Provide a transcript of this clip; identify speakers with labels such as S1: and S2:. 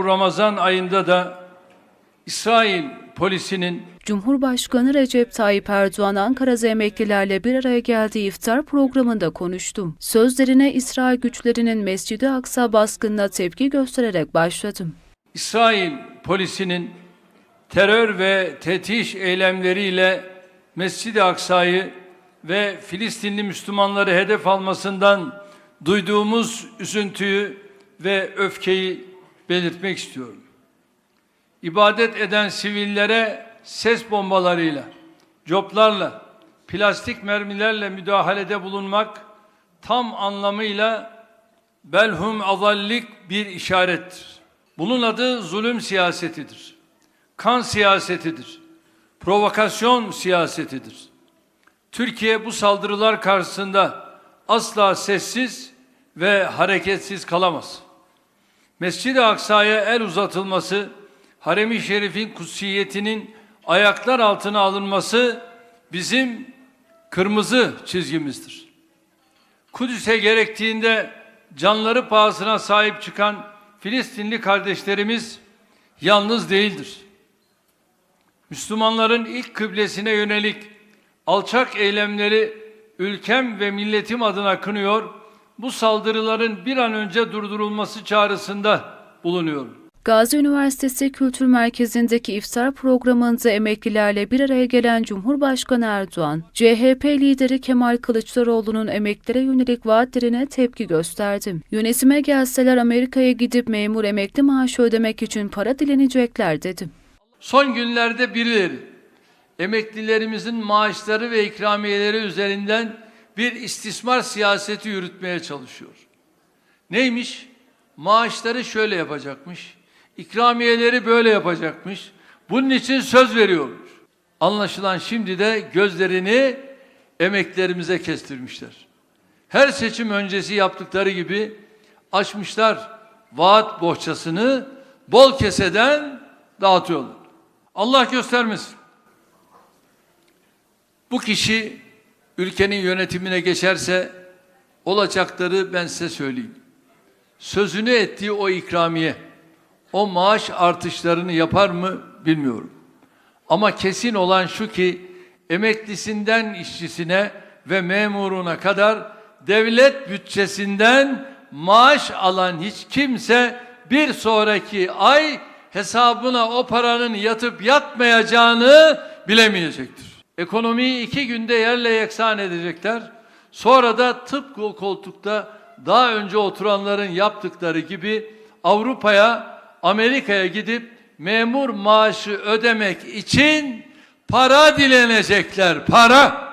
S1: bu Ramazan ayında da İsrail polisinin
S2: Cumhurbaşkanı Recep Tayyip Erdoğan Ankara'da emeklilerle bir araya geldiği iftar programında konuştum. Sözlerine İsrail güçlerinin Mescid-i Aksa baskınına tepki göstererek başladım.
S1: İsrail polisinin terör ve tetiş eylemleriyle Mescid-i Aksa'yı ve Filistinli Müslümanları hedef almasından duyduğumuz üzüntüyü ve öfkeyi belirtmek istiyorum. İbadet eden sivillere ses bombalarıyla, coplarla, plastik mermilerle müdahalede bulunmak tam anlamıyla belhum azallik bir işarettir. Bunun adı zulüm siyasetidir. Kan siyasetidir. Provokasyon siyasetidir. Türkiye bu saldırılar karşısında asla sessiz ve hareketsiz kalamaz. Mescid-i Aksa'ya el uzatılması, Harem-i Şerif'in kutsiyetinin ayaklar altına alınması bizim kırmızı çizgimizdir. Kudüs'e gerektiğinde canları pahasına sahip çıkan Filistinli kardeşlerimiz yalnız değildir. Müslümanların ilk kıblesine yönelik alçak eylemleri ülkem ve milletim adına kınıyor, bu saldırıların bir an önce durdurulması çağrısında bulunuyorum.
S2: Gazi Üniversitesi Kültür Merkezi'ndeki iftar programında emeklilerle bir araya gelen Cumhurbaşkanı Erdoğan, CHP lideri Kemal Kılıçdaroğlu'nun emeklilere yönelik vaatlerine tepki gösterdi. Yönetime gelseler Amerika'ya gidip memur emekli maaşı ödemek için para dilenecekler dedi.
S1: Son günlerde birileri emeklilerimizin maaşları ve ikramiyeleri üzerinden bir istismar siyaseti yürütmeye çalışıyor. Neymiş? Maaşları şöyle yapacakmış. ikramiyeleri böyle yapacakmış. Bunun için söz veriyormuş. Anlaşılan şimdi de gözlerini emeklerimize kestirmişler. Her seçim öncesi yaptıkları gibi açmışlar vaat bohçasını bol keseden dağıtıyorlar. Allah göstermesin. Bu kişi ülkenin yönetimine geçerse olacakları ben size söyleyeyim. Sözünü ettiği o ikramiye, o maaş artışlarını yapar mı bilmiyorum. Ama kesin olan şu ki emeklisinden işçisine ve memuruna kadar devlet bütçesinden maaş alan hiç kimse bir sonraki ay hesabına o paranın yatıp yatmayacağını bilemeyecektir. Ekonomiyi iki günde yerle yeksan edecekler. Sonra da tıpkı o koltukta daha önce oturanların yaptıkları gibi Avrupa'ya, Amerika'ya gidip memur maaşı ödemek için para dilenecekler. Para.